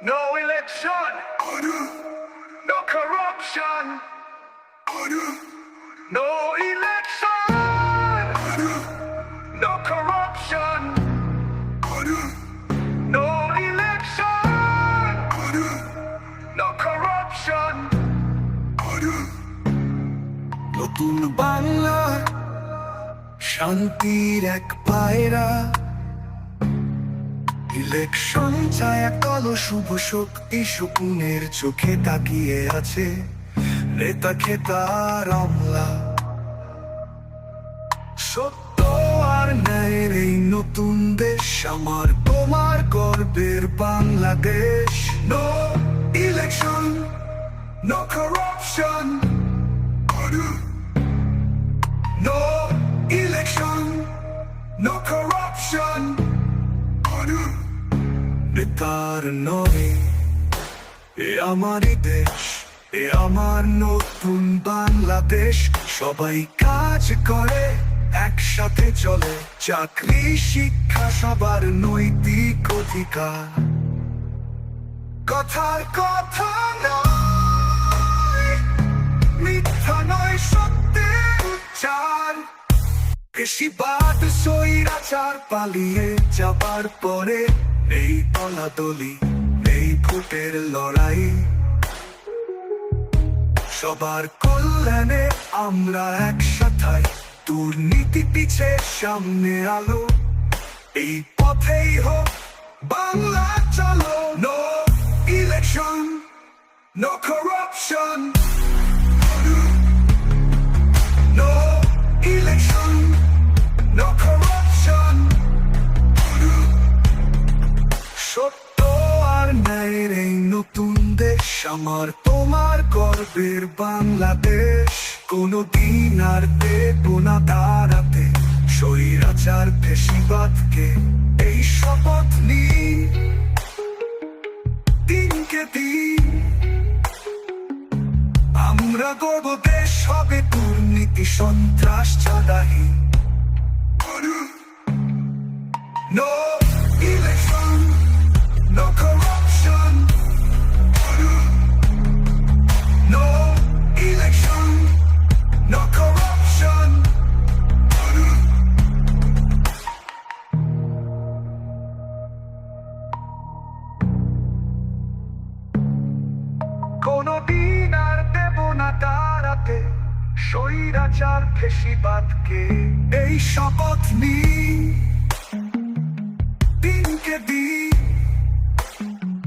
No election. No corruption. No election. No corruption. No election. No corruption. নতুন বাংলা শান্তির এক পায়রা ইলেকশন ছায়া কালো শুভ শক্তি শকুনের চোখে তাকিয়ে আছে নেতা খেতার আমলা সত্য আর ন্যায়ের এই নতুন দেশ, আমার তোমার গর্বের Bangladesh. No election no corruption নেতার নয় এ আমারই দেশ, এ আমার নতুন বাংলাদেশ। সবাই কাজ করে, একসাথে চলে। চাকরি, শিক্ষা সবার নৈতিক অধিকার। কথার কথা মিথ্যা নয়, সত্যের উচ্চার। কৃষিবাদ সৈরাচার পালিয়ে যাবার পরে এই তলাতলি এই ভোটের লড়াই। সবার কল্যাণে আমরা একসাথাই, দুর্নীতি পিছে সামনে আলো। এই পথেই হোক, বাংলা চলো নো ইলেকশন নো করাপশন সত্য আর নতুন দেশ আমার, তোমার গর্বের বাংলাদেশ। কোনো দিন আর দেব না দাঁড়াতে স্বৈরাচার ফেসিবাদকে। এই শপথ নিই। দিনকে দিন। আমরা গর্ব দেশ হবে দুর্নীতি, সন্ত্রাস চাঁদাহীন No স্বৈরাচার ফেসিবাদকে। এই শপথ নিই